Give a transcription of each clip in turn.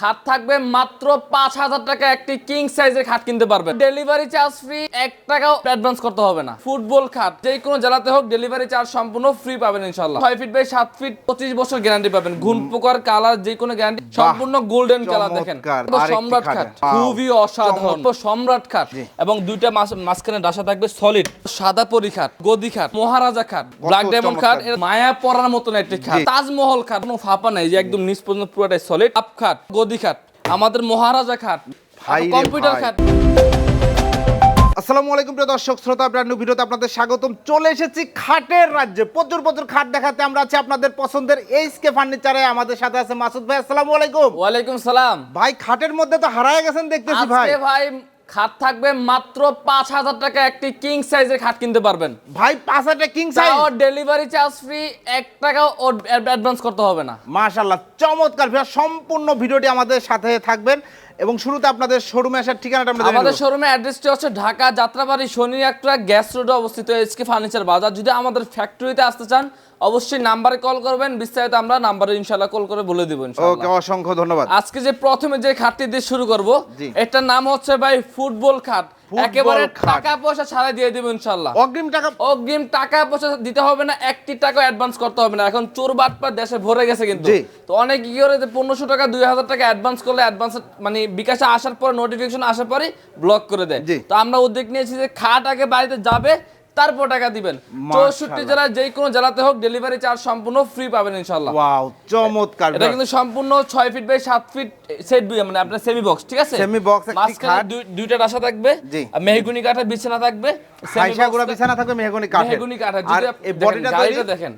খাট থাকবে মাত্র পাঁচ হাজার টাকা একটি কিং সাইজের খাট কিনতে পারবেন। ডেলিভারি চার্জ ফ্রি এক টাকাও অ্যাডভান্স করতে হবে না। ফুটবল খাট যে কোনো জেলাতে হোক ডেলিভারি চার্জ সম্পূর্ণ ফ্রি পাবেন ইনশাল্লাহ ছয় ফিট বাই সাত ফিট পঁচিশ বছর গ্যারান্টি পাবেন। ঘুন পোকার কালার যে কোনো গ্যারান্টি সম্পূর্ণ গোল্ডেন কালার দেখেন। সম্রাট খাট। খুবই অসাধারণ। সম্রাট খাট। এবং দুইটা মাঝখানে ডাসা থাকবে সলিড সাদা পরি খাট গদি খাট মহারাজা খাট ব্ল্যাক ডায়মন্ড খাট মায়া পরার মতন একটি খাট। তাজমহল খাট কোনো ফাঁপা নাই যে একদম নিচ পর্যন্ত পুরোটাই সলিড আপ খাট গদি খাট আমাদের মহারাজা খাট কম্পিউটার খাট আসসালামু আলাইকুম প্রিয় দর্শক শ্রোতা ব্র্যান্ড ভিডিওতে আপনাদের স্বাগতম। চলে এসেছি খাটের রাজ্যে। প্রচুর প্রচুর খাট দেখাতে আমরা আছি আপনাদের পছন্দের এইচকে ফার্নিচারে। আমাদের সাথে আছে মাসুদ ভাই আসসালামু আলাইকুম। ওয়ালাইকুম সালাম। ভাই খাটের মধ্যে তো হারায় গেছেন দেখতেছি ভাই। ভাই খাট থাকবে মাত্র পাঁচ হাজার টাকা। একটি কিং সাইজের খাট কিনতে পারবেন। ভাই পাঁচ হাজার king size delivery charge free এক টাকাও অ্যাডভান্স করতে হবে না। মাশাআল্লাহ চমৎকার ভাই সম্পূর্ণ ভিডিওটি আমাদের সাথে থাকবেন এবং শুরুতে আপনাদের শোরুমে আসার ঠিকানাটা আমরা আমাদের। শোরুমে অ্যাড্রেসটি হচ্ছে ঢাকা যাত্রাবাড়ি শনি একটা গ্যাস রোডে অবস্থিত এসকে ফার্নিচার বাজার যদি আমাদের ফ্যাক্টরিতে আসতে চান অবশ্যই নাম্বারে কল করবেন বিস্তারিত আমরা নাম্বারে ইনশাআল্লাহ কল করে বলে দিব ওকে অসংখ্য ধন্যবাদ। আজকে যে প্রথমে যে খাটটি দিয়ে শুরু করব। এটার নাম হচ্ছে ভাই ফুটবল খাট। একেবারে টাকা পয়সা ছাড়াই দিয়ে দিব ইনশাআল্লাহ। অগ্রিম টাকা অগ্রিম টাকা পয়সা দিতে হবে না একটি টাকা অ্যাডভান্স করতে হবে না। এখন চোর বাটপা দেশে ভরে গেছে কিন্তু। তো অনেক কি করে যে পনেরোশো টাকা দুই হাজার টাকা অ্যাডভান্স করলে অ্যাডভান্স মানে বিকাশে আসার পর নোটিফিকেশন আসার পরে ব্লক করে দেয়। তো আমরা উদ্যোগ নিয়েছি যে খাট আগে বাড়িতে যাবে তারপর টাকা দিবেন। চৌষট্টি। জেলায় যে কোনো জেলাতে হোক ডেলিভারি চার্জ সম্পূর্ণ ফ্রি পাবেন ইনশাল্লাহ ওয়াও চমৎকার এটা কিন্তু সম্পূর্ণ ছয় ফিট বাই সাত ফিট সেট দুই মানে আপনার সেমি বক্স ঠিক আছে? সেমি বক্স মাঝখানে। দুইটা রাশা থাকবে মেহগুনি কাঠের বিছানা থাকবে। বিছানা থাকবে মেহগনি কাঠের। মেহগুনি কাঠের। যদি বডিটা দেখেন,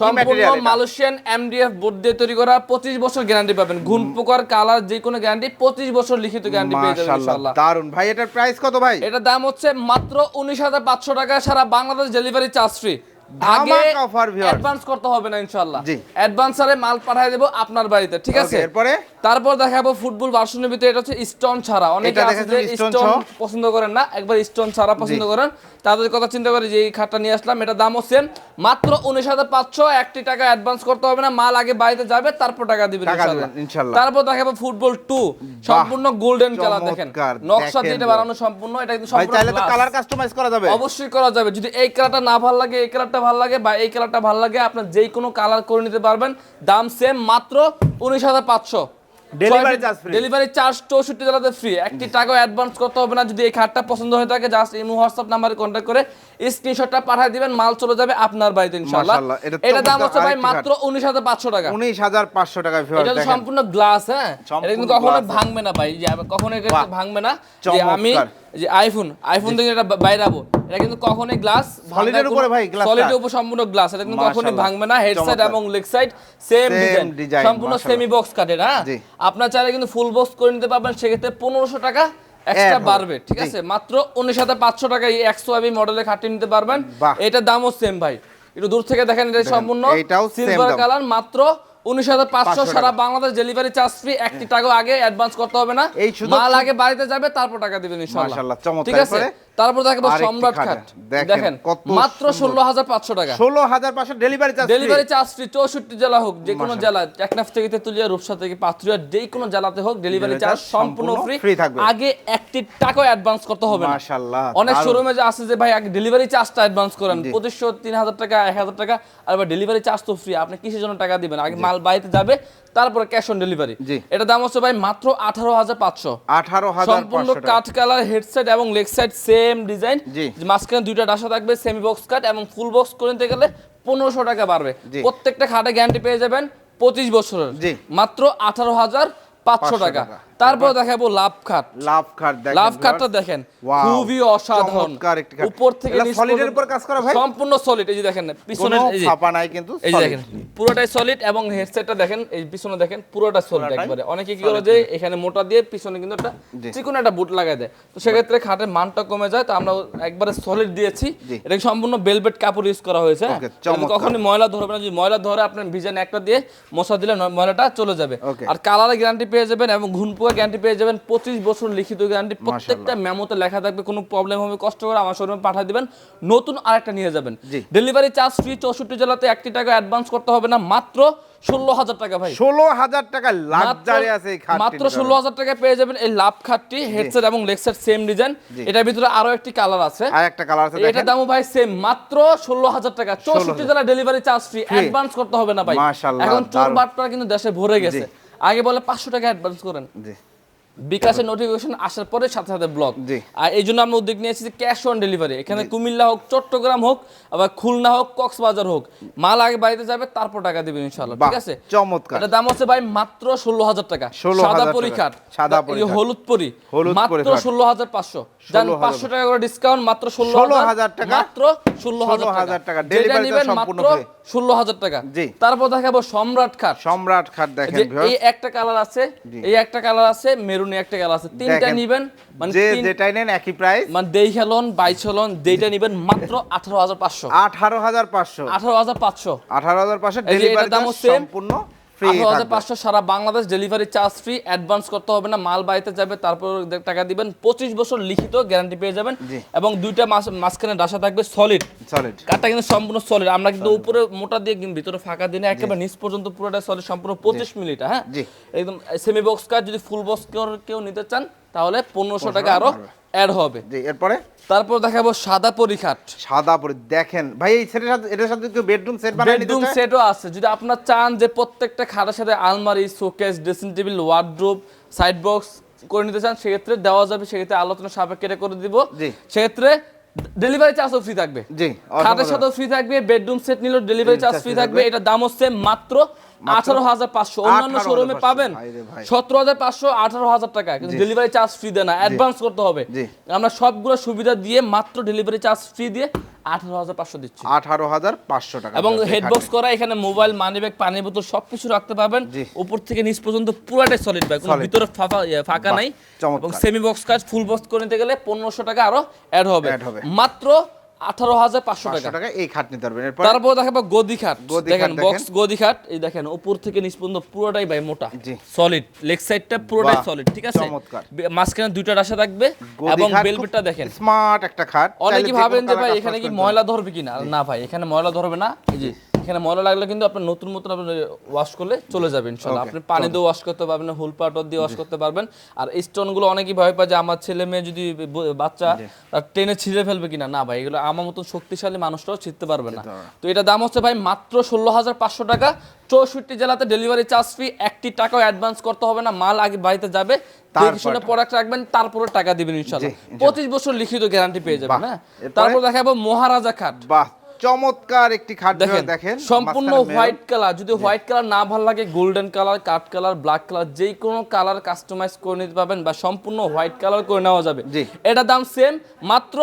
সম্পূর্ণ মালয়েশিয়ান এমডিএফ বোর্ড দিয়ে তৈরি করা 25 বছর গ্যারান্টি পাবেন। ঘুন পোকার কালার যে কোনো গ্যারান্টি 25 বছর লিখিত গ্যারান্টি পেয়ে যাবেন ইনশাআল্লাহ। দারুণ ভাই এটার প্রাইস কত ভাই? এটার দাম হচ্ছে মাত্র 19500 টাকা সারা বাংলাদেশ ডেলিভারি চার্জ ফ্রি আগে ধামাকা offer, viewers। অ্যাডভান্স করতে হবে না ইনশাআল্লাহ। জি। অ্যাডভান্সারে মাল পাঠিয়ে দেব আপনার বাড়িতে ঠিক আছে? এরপরে? তারপর দেখাবো ফুটবল ভার্সনের ভিতরে এটা হচ্ছে স্টোন ছাড়া। অনেকে আছে যে স্টোন পছন্দ করেন না একবার স্টোন ছাড়া পছন্দ করেন। তাদের কথা চিন্তা করে যে এই খাটটা নিয়ে আসলাম এটা দামও সেম মাত্র উনিশ হাজার পাঁচশো একটি টাকা অ্যাডভান্স করতে হবে না মাল আগে বাড়িতে যাবে তারপর টাকা দিবেন দেখাবো ফুটবল সম্পূর্ণ গোল্ডেন কালার দেখেন। নকশা দিয়ে বানানো সম্পূর্ণ এটা কিন্তু ভাই চাইলে তো কালার কাস্টমাইজ করা যাবে। অবশ্যই করা যাবে যদি এই কালারটা না ভালো লাগে এই কালারটা ভালো লাগে বা এই কালারটা ভালো লাগে আপনার যেই কোনো কালার করে নিতে পারবেন। দাম সেম মাত্র উনিশ হাজার পাঁচশো। Delivery charge. ডেলিভারি চার্জ চৌষট্টি জেলাতে ফ্রি একটি টাকা অ্যাডভান্স করতে হবে না। যদি এই খাটটা পছন্দ হয়ে থাকে জাস্ট ইমো হোয়াটসঅ্যাপ নাম্বারে কন্ট্যাক্ট করে স্ক্রিনশটটা পাঠিয়ে দিবেন মাল চলে যাবে আপনার বাড়িতে ইনশাআল্লাহ। এটা দাম হচ্ছে ভাই মাত্র উনিশ হাজার পাঁচশো টাকা। উনিশ হাজার পাঁচশো টাকা ভিউয়ার এটা সম্পূর্ণ গ্লাস হ্যাঁ? এটা কিন্তু কখনো ভাঙবে না ভাই যে কখনো এটা ভাঙবে না। যে আমি যে আইফোন আইফোন থেকে এটা বাইরাবো এটা কিন্তু কখনোই গ্লাস এর উপরে ভাই টা? সলিডের উপর সম্পূর্ণ গ্লাস এটা কিন্তু কখনোই মাশাআল্লাহ, ভাঙবে না। হেড সাইড এবং লেগ সাইড সেম ডিজাইন সম্পূর্ণ সেমি বক্স কাটের হ্যাঁ। আপনার চাইলে কিন্তু ফুল বক্স করে নিতে পারবেন সেক্ষেত্রে পনেরোশো টাকা এক্সট্রা বাড়বে ঠিক আছে? মাত্র উনিশ হাজার পাঁচশো টাকা এই একশো আমি মডেলে খাটিয়ে নিতে পারবেন। এটার দামও সেম ভাই। একটু দূর থেকে দেখেন এটা সম্পূর্ণ সিলভার কালার মাত্র উনিশ হাজার পাঁচশো 500 সারা বাংলাদেশ ডেলিভারি চার্জ ফ্রি একটি টাকা আগে অ্যাডভান্স করতে হবে না। মাল আগে বাড়িতে যাবে তারপর টাকা দিবেন মাশাআল্লাহ, ঠিক আছে? তারপর দেখাবো সম্রাট খাট। দেখেন, মাত্র ষোলো হাজার পাঁচশো টাকা। ষোলো হাজার পাঁচশো delivery charge delivery charge free চৌষট্টি জেলা হোক যে কোনো জেলা টেকনাফ থেকে তেতুলিয়া রূপসা থেকে যে কোনো জেলাতে হোক ডেলিভারি চার্জ সম্পূর্ণ ফ্রি থাকবে। আগে একটি টাকাও অ্যাডভান্স করতে হবে না। মাশাআল্লাহ, অনেক। শোরুমে যে আছে যে ভাই আগে ডেলিভারি চার্জটা অ্যাডভান্স করেন। পঁচিশশো তিন হাজার টাকা এক হাজার টাকা আর ডেলিভারি চার্জ তো ফ্রি আপনি কিসের জন্য টাকা দিবেন? আগে মাল বাড়িতে যাবে তারপরে ক্যাশ অন ডেলিভারি এটা দাম হচ্ছে ভাই মাত্র আঠারো হাজার পাঁচশো। আঠারো সম্পূর্ণ কাঠ কালার হেডসেট এবং লেগ সাইড সেম ডিজাইন। মাঝখানে দুইটা ডাসা থাকবে সেমি বক্স কাট এবং ফুল বক্স করে নিতে গেলে পনেরোশো টাকা বাড়বে। প্রত্যেকটা খাটে গ্যারান্টি পেয়ে যাবেন পঁচিশ বছরের। মাত্র আঠারো হাজার পাঁচশো 500 টাকা। টাকা। তারপর দেখাবো লাভ খাট লাভ খাট দেখেন লাভ খাটটা। দেখেন খুবই অসাধারণ। উপর থেকে পর্যন্ত উপর কাজ করা ভাই? সম্পূর্ণ সলিড এই যে দেখেন পিছনে এই যে ফাঁপা নাই কিন্তু এই যে দেখেন পুরোটাই সলিড এবং হেডসেটটা দেখেন এই পিছনে দেখেন পুরোটা সলিড একবারে অনেকে কি করে যে এখানে মোটা দিয়ে পিছনে কিন্তু একটা। চিকন একটা বুট লাগাই দেয় তো সেক্ষেত্রে খাটের মানটা কমে যায় তো আমরা একবারে সলিড দিয়েছি। এটা সম্পূর্ণ বেলভেট কাপড় ইউজ করা হয়েছে কখনই ময়লা ধরবে না যদি ময়লা ধরে আপনার ভিজান একটা দিয়ে মশা দিলে ময়লাটা চলে যাবে. আর কালারের গ্যারান্টি পেয়ে যাবেন এবং ঘুন পোকা গ্যারান্টি পেয়ে যাবেন। পঁচিশ বছর লিখিত গ্যারান্টি প্রত্যেকটা মেমোতে লেখা থাকবে কোনো প্রবলেম হবে কষ্ট করে আমার শোরুমে পাঠিয়ে দিবেন। নতুন আরেকটা নিয়ে যাবেন। ডেলিভারি চার্জ ফ্রি চৌষট্টি জেলাতে একটি টাকা অ্যাডভান্স করতে হবে না মাত্র ষোলো হাজার টাকা ভাই। ষোলো হাজার টাকা লাক্সারি আছে মাত্র ষোলো হাজার টাকা পেয়ে যাবেন এই লাভ খাটটি হেডসেট এবং লেগসেট সেম ডিজাইন এটার ভিতরে আরও একটি কালার আছে। আর একটা কালার আছে এটা দামও ভাই সেম মাত্র ষোলো হাজার টাকা। চৌষট্টি জেলা ডেলিভারি চার্জ ফ্রি অ্যাডভান্স করতে হবে না ভাই। এখন চোর। বাটপাড়া কিন্তু দেশে ভরে গেছে। আগে বলে পাঁচশো টাকা অ্যাডভান্স করেন। জি। বিকাশের নোটিফিকেশন আসার পরে সাথে সাথে ব্লক। আর এই জন্য আমরা উদ্যোগ নিয়েছি যে ক্যাশ অন ডেলিভারি এখানে কুমিল্লা হোক চট্টগ্রাম হোক আবার খুলনা হোক কক্সবাজার হোক মাল আগে বাড়িতে যাবে তারপর টাকা দিবেন ইনশাল্লাহ ঠিক আছে চমৎকার। এটা দাম হচ্ছে ভাই মাত্র ষোলো হাজার টাকা সাদা। পরীক্ষার সাদা। হলুদ পরি মাত্র। ষোলো হাজার পাঁচশো জান পাঁচশো টাকা করে ডিসকাউন্ট মাত্র ষোলো 16,000 টাকা। মাত্র ষোলো হাজার 16,000 টাকা। যেটা সম্পূর্ণ মাত্র। ষোলো হাজার টাকা জি। তারপর দেখাবো সম্রাট খাট সম্রাট খাট দেখেন এই একটা কালার আছে এই একটা কালার আছে মেরুনি একটা কালার আছে। তিনটা নিবেন মানে যে যেটাই নেন একই প্রাইস মানে দেই খেলন বাইশ চলন দেইটা নিবেন মাত্র আঠারো হাজার পাঁচশো। আঠারো হাজার পাঁচশো। আঠারো হাজার পাঁচশো। আঠারো হাজার পাঁচশো ডেলিভারি দাম। সম্পূর্ণ ফ্রি পাঁচশো সারা Bangladesh delivery charge free advance করতে হবে না মাল বাড়িতে যাবে তারপর টাকা দিবেন। পঁচিশ বছর লিখিত গ্যারান্টি পেয়ে যাবেন এবং দুইটা মাস মাঝখানে ডাসা থাকবে সলিড সলিড কাঠটা কিন্তু সম্পূর্ণ সলিড আমরা কিন্তু উপরে মোটা দিয়ে কিন্তু ভিতরে ফাঁকা দিনে একেবারে নিচ পর্যন্ত পুরোটা সলিড সম্পূর্ণ পঁচিশ মিনিট হ্যাঁ? একদম সেমি বক্স কাঠ যদি ফুল বক্স কেউ নিতে চান তাহলে পনেরোশো টাকা আরও অ্যাড হবে। জি এরপরে? তারপর দেখাবো সাদা পরিখাট। সাদা পরে দেখেন ভাই এই সেটের সাথে এটার সাথে কেউ বেডরুম সেট বেডরুম সেটও আছে। যদি আপনার চান যে প্রত্যেকটা খাটের সাথে আলমারি showcase dressing table wardrobe side box করে নিতে চান সেক্ষেত্রে দেওয়া যাবে সেক্ষেত্রে আলোচনা সাপেক্ষে এটা করে দিব। জি। সেক্ষেত্রে ডেলিভারি চার্জও ফ্রি থাকবে। জি খাটের সাথেও ফ্রি থাকবে বেডরুম সেট নিলেও ডেলিভারি চার্জ ফ্রি থাকবে। এটার দাম হচ্ছে মাত্র আঠারো হাজার পাঁচশো। অন্যান্য শোরুমে পাবেন। সতেরো হাজার পাঁচশো আঠারো হাজার টাকা। কিন্তু ডেলিভারি চার্জ ফ্রি দেয় না। অ্যাডভান্স করতে হবে। আমরা সবগুলো সুবিধা দিয়ে মাত্র ডেলিভারি চার্জ ফ্রি দিয়ে আঠারো হাজার পাঁচশো দিচ্ছি। আঠারো হাজার পাঁচশো টাকা এবং হেডবক্স করা এখানে মোবাইল মানি ব্যাগ পানি বোতল সবকিছু রাখতে পারবেন। উপর থেকে নিচ পর্যন্ত পুরোটাই সলিড ব্যাগ ভিতরে ফাঁকা ইয়ে, ফাঁকা নাই। এবং সেমি বক্স কাজ ফুল বক্স করে নিতে গেলে পনেরোশো টাকা আরও অ্যাড হবে। মাত্র আঠারো হাজার পাঁচশো পাঁচশো টাকা টাকা এই খাট নিতে পারবেন। তারপর দেখাবো গদি খাট। দেখেন বক্স গদি খাট। এই দেখেন উপর থেকে নিচ পর্যন্ত পুরোটাই ভাই মোটা। সলিড লেগ সাইডটা পুরোটাই সলিড ঠিক আছে? মাঝখানে দুইটা রাশা থাকবে এবং দেখেন। স্মার্ট একটা খাট। অনেকেই ভাবেন যে ভাই এখানে কি ময়লা ধরবে কিনা? না ভাই এখানে ময়লা ধরবে না। এই যে এখানে ময়লা লাগলে কিন্তু আপনার নতুন নতুন আপনি ওয়াশ করলে চলে যাবে ইনশাল্লাহ আপনি পানি দিয়ে ওয়াশ করতে পারবেন হুল পাউডার দিয়ে ওয়াশ করতে পারবেন। আর এই স্টোনগুলো অনেকেই ভয় পায় যে আমার ছেলে মেয়ে যদি বাচ্চা তার টেনে ছিঁড়ে ফেলবে কিনা। না ভাই এগুলো আমার মতন শক্তিশালী মানুষটাও ছিঁড়তে পারবে না। তো এটা দাম হচ্ছে ভাই মাত্র ষোলো হাজার পাঁচশো টাকা। চৌষট্টি জেলাতে ডেলিভারি চার্জ ফ্রি একটি টাকাও অ্যাডভান্স করতে হবে না। মাল আগে বাড়িতে যাবে। দেখে শুনে প্রোডাক্ট রাখবেন তারপরে টাকা দিবেন ইনশাল্লাহ পঁচিশ বছর লিখিত গ্যারান্টি পেয়ে যাবেন হ্যাঁ? তারপর দেখাবো মহারাজা খাট। বাহ চমৎকার একটি খাট দেখেন দেখেন। সম্পূর্ণ হোয়াইট কালার যদি হোয়াইট কালার না ভালো লাগে গোল্ডেন কালার কাট কালার ব্ল্যাক কালার যে কোনো কালার কাস্টমাইজ করে নিতে পারবেন বা সম্পূর্ণ হোয়াইট কালার করে নেওয়া যাবে। এটার এটা দাম সেম মাত্র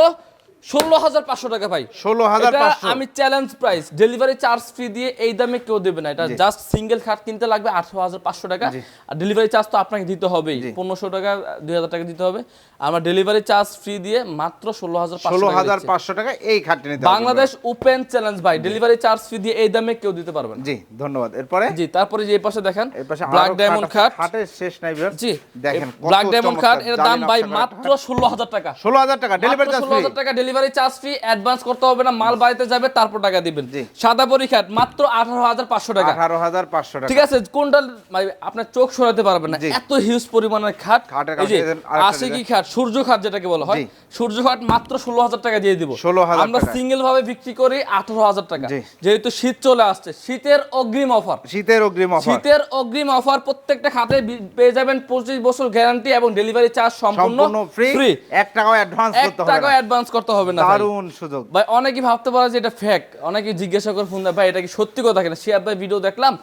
ষোলো হাজার পাঁচশো টাকা ভাই। 16,500 এটা আমি challenge price delivery charge free দিয়ে এই দামে কেউ দেবে না। এটা জাস্ট সিঙ্গেল খাট কিনতে লাগবে আঠারো হাজার পাঁচশো টাকা। আর ডেলিভারি চার্জ তো আপনাকে দিতে হবেই। পনেরোশো টাকা দুই হাজার টাকা দিতে হবে। আমরা ডেলিভারি চার্জ ফ্রি দিয়ে মাত্র ষোলো হাজার ষোলো হাজার পাঁচশো টাকা এই নিতে বাংলাদেশ ওপেন চ্যালেঞ্জ ভাই। ডেলিভারি চার্জ ফি দিয়ে এই দামে কেউ দিতে পারবেন জি ধন্যবাদ। এরপরে? জি তারপরে যে এই পাশে দেখেন ব্ল্যাক ডায়মন্ড খাট খাটের শেষ নাই জি দেখেন ব্ল্যাক ডায়মন্ড খাট এর দাম ভাই মাত্র ষোলো হাজার টাকা। ষোলো হাজার টাকা ডেলিভারি চার্জ ষোলো হাজার টাকা ডেলিভারি চার্জ ফি অ্যাডভান্স করতে হবে না মাল বাড়িতে যাবে তারপর টাকা দিবেন। সাদা পরি খাট মাত্র আঠারো হাজার পাঁচশো টাকা। আঠারো হাজার পাঁচশো টাকা। ঠিক আছে কোনটা মানে আপনার চোখ সরাতে পারবেন না। এত হিউজ পরিমাণের খাট। কাছে আরেকটা খাট সূর্য খাট যেটাকে বলা হয় সূর্য খাট মাত্র ষোলো হাজার টাকা দিয়ে দিব। 16,000 আমরা সিঙ্গেল ভাবে বিক্রি করি আঠারো হাজার টাকা। যেহেতু শীত চলে আসছে শীতের অগ্রিম অফার শীতের অগ্রিম অফার শীতের অগ্রিম অফার প্রত্যেকটা খাতে পেয়ে যাবেন পঁচিশ বছর গ্যারান্টি এবং ডেলিভারি চার্জ সম্পূর্ণ ফ্রি ফ্রি এক টাকাও অ্যাডভান্স এক করতে হবে টাকা না। অ্যাডভান্স করতে হবে না ভাই। দারুণ সুযোগ। ভাই অনেকেই ভাবতে পারে যে এটা ফেক অনেকে জিজ্ঞাসা করে ফোন দেয় ভাই এটা কি সত্যি কথা কিনা? শিয়াব ভাই ভিডিও দেখলাম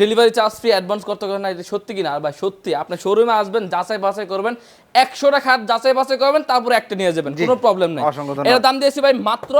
ডেলিভারি চার্জ ফ্রি অ্যাডভান্স করতে হবে না এটা সত্যি কিনা? আর ভাই সত্যি আপনি শোরুমে আসবেন যাচাই বাছাই করবেন একশোটা খাট যাচাই বাছাই করবেন তারপর একটা নিয়ে যাবেন কোনো প্রবলেম নেই। এর দাম দিয়েছি ভাই মাত্র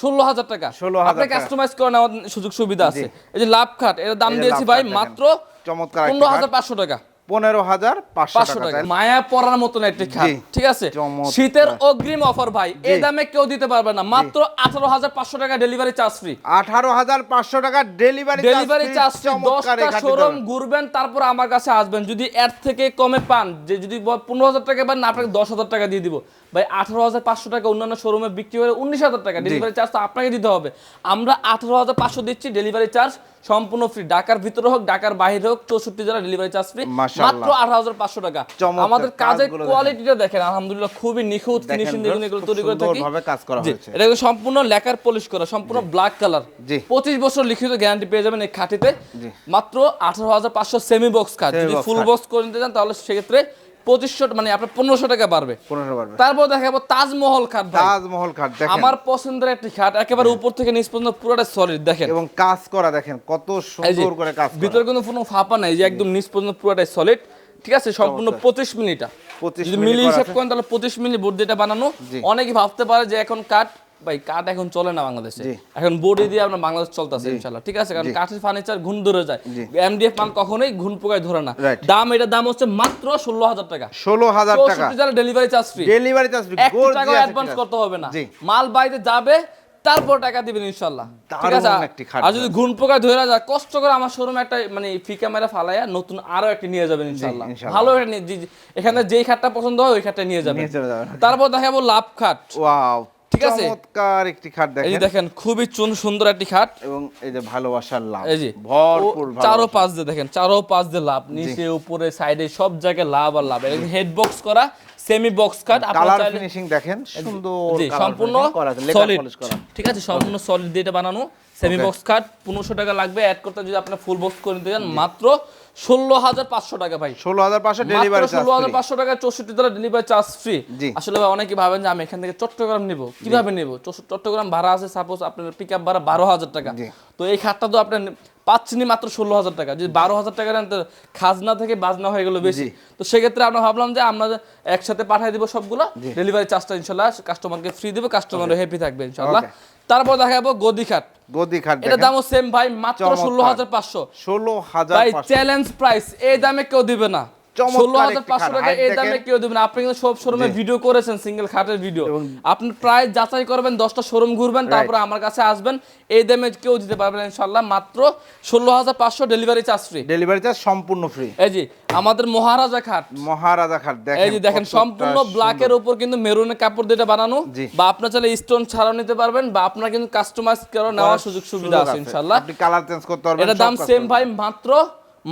ষোলো হাজার টাকা। 16,000 আপনি কাস্টমাইজ করে নেওয়ার সুযোগ সুবিধা আছে। এই যে লাভ খাট এর দাম দিয়েছি ভাই মাত্র চমৎকার পনেরো হাজার পাঁচশো টাকা। পনেরো হাজার পাঁচশো টাকা মায়া পড়ার মতন একটি খাট ঠিক আছে? শীতের অগ্রিম অফার ভাই এ দামে কেউ দিতে পারবে না। মাত্র আঠারো হাজার পাঁচশো টাকা ডেলিভারি চার্জ ফ্রি আঠারো হাজার পাঁচশো টাকা ডেলিভারি ডেলিভারি চার্জ দশটা শোরুম ঘুরবেন তারপর আমার কাছে আসবেন। যদি এর থেকে কমে পান যে যদি পনেরো হাজার টাকা পান না আপনাকে দশ হাজার টাকা দিয়ে দিব। ভাই আঠারো হাজার পাঁচশো টাকা অন্যান্য শোরুমে বিক্রি করে উনিশ হাজার টাকা। ডেলিভারি চার্জ তো আপনাকে দিতে হবে। আমরা আঠারো হাজার পাঁচশো দিচ্ছি ডেলিভারি চার্জ সম্পূর্ণ ফ্রি ঢাকার ভিতরে হোক ঢাকার বাইরে হোক চৌষট্টি জেলা ডেলিভারি চার্জ ফ্রি মাত্র আঠারো হাজার পাঁচশো টাকা। আমাদের কাজের কোয়ালিটিটা দেখেন। আলহামদুলিল্লাহ খুবই নিখুঁত ফিনিশিং দেখুন এগুলো তৈরি করে থাকি। কাজ এটা সম্পূর্ণ লেকার পলিশ করা সম্পূর্ণ ব্ল্যাক কালার পঁচিশ বছর লিখিত গ্যারান্টি পেয়ে যাবেন এই খাটিতে। মাত্র আঠারো হাজার পাঁচশো সেমি বক্স Semi যদি ফুল বক্স করে নিতে চান তাহলে সেক্ষেত্রে পঁচিশশো মানে আপনার পনেরোশো টাকা তারপর দেখাবো তাজমহল খাট তাজমহল খাট আমার পছন্দের একটি খাট একেবারে উপর থেকে নিচ পর্যন্ত পুরোটা সলিড দেখেন। এবং কাজ করা দেখেন কত সুন্দর করে কাজ ভিতরে কোনো কোনো ফাঁপা নাই যে একদম নিচ পর্যন্ত পুরোটাই সলিড ঠিক আছে সম্পূর্ণ পঁচিশ মিনিটা 25 যদি মিলি হিসাব করেন তাহলে পঁচিশ মিলি বোর্ড যেটা বানানো। অনেকে ভাবতে পারে যে এখন কাঠ ভাই কাঠ এখন চলে না বাংলাদেশে। এখন বোর্ডে দিয়ে আপনার বাংলাদেশ চলতেছে ইনশাল্লাহ ঠিক আছে? কারণ কাঠের ফার্নিচার ঘুণ ধরে যায়। এমডিএফ মাল কখনোই ঘুণ পোকায় ধরে না। দাম এটার দাম হচ্ছে মাত্র ষোলো হাজার টাকা। ষোলো হাজার টাকা delivery charge free delivery charge free এক টাকা অ্যাডভান্স করতে হবে না। মাল বাইরে যাবে তারপর টাকা দিবেন ইনশাল্লাহ ঠিক আছে? আর যদি ঘুণ পোকা ধরে যায় কষ্ট করে আমার শোরুমে একটা মানে ফি ক্যামেরা ফালাইয়া নতুন আরও একটা নিয়ে যাবেন ইনশাল্লাহ। ভালো। এখানে যেই খাটটা পছন্দ হয় ওই খাটটা নিয়ে যাবেন। যাবেন। তারপর দেখাবো লাভ খাট। ওয়াও ঠিক আছে? চমৎকার একটি খাট এই দেখেন। দেখেন খুবই চুন সুন্দর একটি খাট। এবং এই যে ভালোবাসার লাভ। এই যে ভরপুর চারো পাঁচ দিয়ে দেখেন চারো পাঁচ দিয়ে লাভ। নিচে উপরে সাইডে সব জায়গায় লাভ আর লাভ। হেড বক্স করা semi box cut colour finishing দেখেন সুন্দর সম্পূর্ণ সলিড ঠিক আছে সম্পূর্ণ সলিড দিয়ে এটা বানানো। সেমি বক্স কাট পনেরোশো টাকা লাগবে। অ্যাড করতে যদি আপনার ফুল বক্স করে নিতে চান মাত্র ষোলো হাজার পাঁচশো টাকা ভাই। ষোলো হাজার পাঁচশো ডেলিভারি ষোলো হাজার পাঁচশো টাকা চৌষট্টি দ্বারা ডেলিভারি চার্জ ফ্রি আসলে ভাই অনেকে ভাবেন যে আমি এখান থেকে চট্টগ্রাম নিব। কীভাবে নিব? চট্টগ্রাম ভাড়া আছে সাপোজ আপনার পিক আপ ভাড়া বারো হাজার টাকা। তো এই খাটটা তো আপনার পাচ্ছেনি মাত্র ষোলো হাজার টাকা। যদি বারো হাজার টাকা নেন খাজনা থেকে বাজনা হয়ে গেলো বেশি। তো সেক্ষেত্রে আমরা ভাবলাম যে আমরা একসাথে পাঠিয়ে দিব সবগুলো। ডেলিভারি চার্জটা ইনশাল্লাহ কাস্টমারকে ফ্রি দেবো কাস্টমার হ্যাপি থাকবে ইনশাল্লাহ। তারপর দেখা যাব গদিখাট গদি খাট এটা দামও সেম ভাই মাত্র ষোলো হাজার পাঁচশো। ষোলো হাজার ভাই চ্যালেঞ্জ প্রাইস এই দামে কেউ দিবে না। চমৎকার ষোলো হাজার একটি পাঁচশো খাট। টাকা এই দামে কেউ দিবে আপনি কিন্তু সব শোরুমে ভিডিও করেছেন সিঙ্গেল খাটের ভিডিও। আপনি প্রায় যাচাই করবেন দশটা শোরুম ঘুরবেন তারপরে আমার কাছে আসবেন। এই দামে কেউ দিতে পারবেন ইনশাল্লাহ মাত্র ষোলো হাজার পাঁচশো delivery charge free delivery charge সম্পূর্ণ ফ্রি এই যে আমাদের মহারাজা খাট। মহারাজা খাট এই যে দেখেন সম্পূর্ণ ব্ল্যাকের উপর কিন্তু মেরুনের কাপড় দিয়ে বানানো। বা আপনার চাইলে স্টোন ছাড়াও নিতে পারবেন বা আপনার কিন্তু কাস্টমাইজ করে নেওয়ার সুযোগ সুবিধা আছে ইনশাল্লাহ আপনি কালার চেঞ্জ করতে পারবেন এটা দাম সেম ভাই মাত্র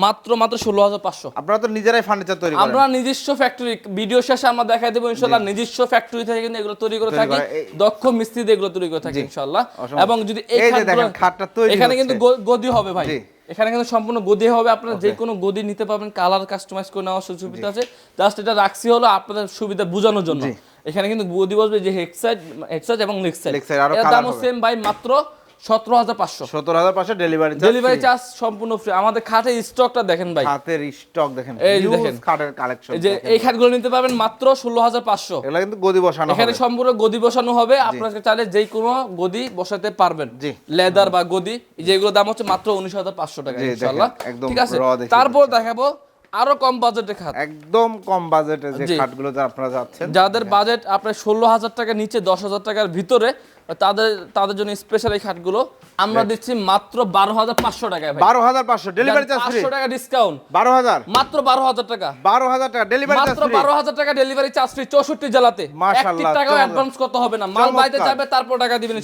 মাত্র মাত্র ষোলো হাজার পাঁচশো। আপনারা তো নিজেরাই ফার্নিচার তৈরি আমরা নিজস্ব ফ্যাক্টরি ভিডিও শেষে আমরা দেখাই দেবো ইনশাল্লাহ নিজস্ব ফ্যাক্টরি থেকে কিন্তু এগুলো তৈরি করে থাকি। দক্ষ মিস্ত্রি দিয়ে এগুলো তৈরি করে থাকি ইনশাল্লাহ। এবং যদি এখানে কিন্তু গদি হবে ভাই। এখানে কিন্তু সম্পূর্ণ গদি হবে। আপনারা যে কোনো গদি নিতে পারবেন কালার কাস্টমাইজ করে নেওয়ার সুযোগ সুবিধা আছে। জাস্ট এটা রাখছি হলো আপনাদের সুবিধা বোঝানোর জন্য। এখানে কিন্তু গদি বসবে যে হেড সাইড হেড সাইড এবং লেগ সাইড এর দামও সেম ভাই মাত্র সতেরো হাজার পাঁচশো। সত্তর হাজার পাঁচশো ডেলিভারি ডেলিভারি চার্জ সম্পূর্ণ ফ্রি আমাদের খাটের স্টকটা দেখেন ভাই। হাতের স্টক দেখেন। এই দেখেন। খাটের কালেকশন যে এই খাটগুলো নিতে পারবেন মাত্র ষোলো হাজার পাঁচশো। এগুলো কিন্তু গদি বসানো এখানে সম্পূর্ণ গদি বসানো হবে। আপনাকে চাইলে যে কোনো গদি বসাতে পারবেন। জি। লেদার বা গদি। যেগুলো দাম হচ্ছে মাত্র উনিশ হাজার পাঁচশো টাকা ইনশাল্লাহ ঠিক আছে? তারপর দেখাবো আরও কম বাজেটের খাট। একদম কম বাজেটে যে। খাটগুলো আপনারা যাচ্ছেন। যাদের বাজেট আপনার ষোলো হাজার টাকার নিচে দশ হাজার টাকার ভিতরে তাদের তাদের জন্য স্পেশাল এই খাটগুলো আমরা দিচ্ছি মাত্র বারো হাজার পাঁচশো টাকায় বারো হাজার পাঁচশো ডেলিভারি চার্জ পাঁচশো টাকা ডিসকাউন্ট বারো হাজার? মাত্র বারো হাজার টাকা। বারো হাজার টাকা ডেলিভারি মাত্র বারো হাজার টাকা ডেলিভারি চার্জ ফ্রি চৌষট্টি জেলাতে। একটি টাকাও অ্যাডভান্স করতে হবে না। মাল বাইতে যাবে তারপর টাকা দিবেন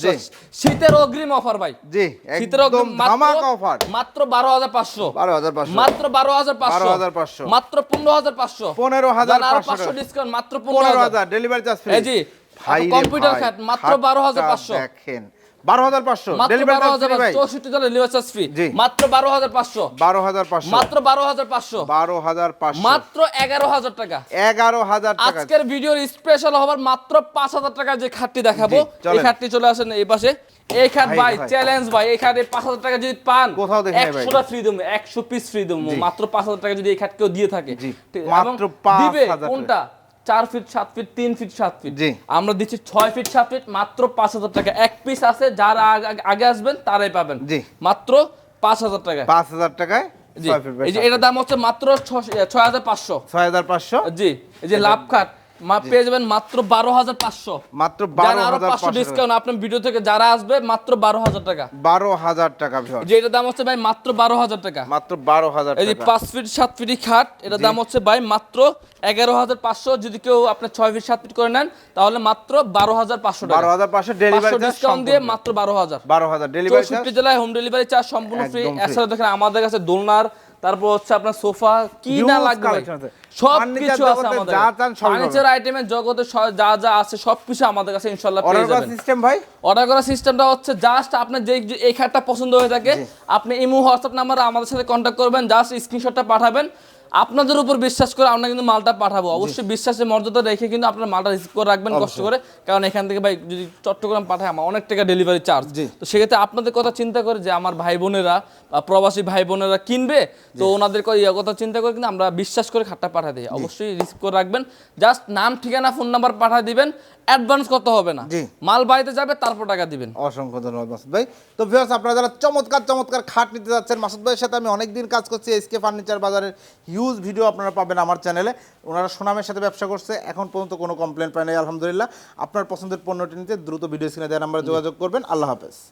শীতের অগ্রিম অফার ভাই। জি শীতের অগ্রিম ধামাকা অফার মাত্র বারো হাজার পাঁচশো। বারো হাজার পাঁচশো। মাত্র বারো হাজার পাঁচশো। 12,500 মাত্র পনেরো হাজার পাঁচশো। পনেরো হাজার পাঁচশো পাঁচশো ডিসকাউন্ট মাত্র পনেরো হাজার। হাজার। ডেলিভারি চার্জ ফ্রি জি কম্পিউটার খাট মাত্র দেখেন মাত্র ফ্রি। মাত্র মাত্র মাত্র টাকা। টাকা। আজকের ভিডিওর স্পেশাল হবার মাত্র পাঁচ হাজার টাকা যে খাটটি দেখাবো এই খাটটি চলে আসেন এই পাশে। এই খাট ভাই। চ্যালেঞ্জ ভাই। এই খাটে পাঁচ হাজার টাকা যদি পান কোথাও ভাই। ফ্রি দেবো একশো পিস ফ্রি দেবো। মাত্র পাঁচ হাজার টাকা যদি এই খাট কেউ দিয়ে থাকে। মাত্র 5,000 টাকা। কোনটা? চার ফিট সাত ফিট তিন ফিট সাত ফিট জি। আমরা দিচ্ছি ছয় ফিট সাত ফিট মাত্র পাঁচ হাজার টাকা। এক পিস আছে যারা আগ- আসবেন তারাই পাবেন। জি। মাত্র পাঁচ হাজার টাকা। পাঁচ হাজার টাকায় জি। এটার দাম হচ্ছে মাত্র ছয় হাজার পাঁচশো। ছয় হাজার পাঁচশো? জি। এই যে লাভ খাট মা- পেয়ে যাবেন মাত্র বারো হাজার পাঁচশো। মাত্র বারো হাজার পাঁচশো পাঁচশো ডিসকাউন্ট আপনার ভিডিও থেকে যারা আসবে মাত্র বারো হাজার টাকা। বারো হাজার টাকা যে এটার দাম হচ্ছে ভাই মাত্র বারো হাজার টাকা। মাত্র বারো হাজার এই যে পাঁচ ফিট সাত ফিটি খাট এটার দাম হচ্ছে ভাই মাত্র এগারো হাজার পাঁচশো। যদি কেউ আপনার ছয় ফিট সাত ফিট করে নেন তাহলে মাত্র বারো হাজার পাঁচশো বারো হাজার পাঁচশো পাঁচশো ডেলিভারি ডিসকাউন্ট দিয়ে মাত্র বারো হাজার। বারো হাজার ডেলিভারি জেলায় হোম ডেলিভারি চার্জ সম্পূর্ণ ফ্রি এছাড়া দেখেন আমাদের কাছে দোলনার তারপর হচ্ছে আপনার সোফা কি না লাগবে সবকিছু আছে। সব কিছু আছে জগতে আমাদের যা চান সব ফার্নিচার আইটেমের জগতে যা যা আছে সবকিছু আমাদের কাছে ইনশাআল্লাহ অর্ডার পেয়ে যাবেন। সিস্টেম ভাই? অর্ডার করার সিস্টেমটা হচ্ছে জাস্ট আপনার যে যে এই খাটটা পছন্দ হয়ে থাকে আপনি ইমো হোয়াটসঅ্যাপ নাম্বারে আমাদের সাথে কন্ট্যাক্ট করবেন জাস্ট স্ক্রিনশটটা পাঠাবেন। আপনাদের উপর বিশ্বাস করে আমরা কিন্তু মালটা পাঠাবো। অবশ্যই বিশ্বাসের মর্যাদা রেখে কিন্তু আপনারা মালটা রিসিভ করে রাখবেন কষ্ট করে। কারণ এখান থেকে ভাই যদি চট্টগ্রাম পাঠায় আমার অনেক টাকা ডেলিভারি চার্জ। তো সেক্ষেত্রে আপনাদের কথা চিন্তা করে যে আমার ভাই বোনেরা বা প্রবাসী ভাই বোনেরা কিনবে তো ওনাদের ইয়ে কথা চিন্তা করে কিন্তু আমরা বিশ্বাস করে খাটটা পাঠা দিই। অবশ্যই রিসিভ করে রাখবেন। জাস্ট নাম ঠিকানা ফোন নাম্বার পাঠা দিবেন। অ্যাডভান্স কত হবে না? মাল বাড়িতে যাবে তারপর টাকা দিবেন। অসংখ্য ধন্যবাদ মাসুদ ভাই। তো ভিউয়ার্স আপনারা যারা চমৎকার চমৎকার খাট নিতে যাচ্ছেন মাসুদ ভাইয়ের সাথে আমি অনেক দিন কাজ করছি এসকে ফার্নিচার বাজারের হিউজ ভিডিও আপনারা পাবেন আমার চ্যানেলে ওনারা সুনামের সাথে ব্যবসা করছে, এখন পর্যন্ত কোনো কমপ্লেন পায় নাই, আলহামদুলিল্লাহ। আপনার পছন্দের পণ্যটি নিতে দ্রুত ভিডিও স্ক্রিনে দেওয়া নাম্বারে যোগাযোগ করবেন। আল্লাহ হাফেজ।